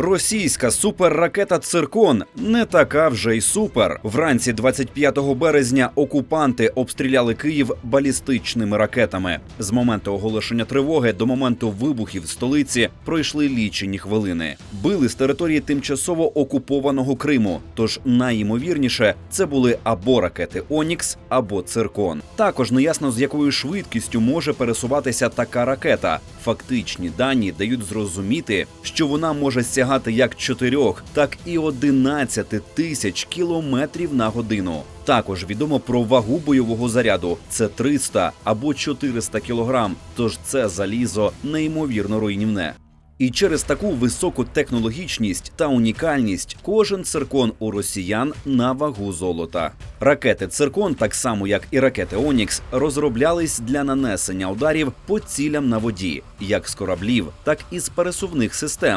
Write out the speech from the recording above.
Російська суперракета Циркон не така вже й супер. Вранці 25 березня окупанти обстріляли Київ балістичними ракетами. З моменту оголошення тривоги до моменту вибухів в столиці пройшли лічені хвилини. Били з території тимчасово окупованого Криму. Тож найімовірніше це були або ракети Онікс, або Циркон. Також неясно з якою швидкістю може пересуватися така ракета. Фактичні дані дають зрозуміти, що вона може сягати як 4, так і 11 тисяч кілометрів на годину. Також відомо про вагу бойового заряду це 300 або 400 кілограм. Тож це залізо неймовірно руйнівне. І через таку високу технологічність та унікальність кожен циркон у росіян на вагу золота. Ракети циркон, так само як і ракети Онікс, розроблялись для нанесення ударів по цілям на воді, як з кораблів, так і з пересувних систем,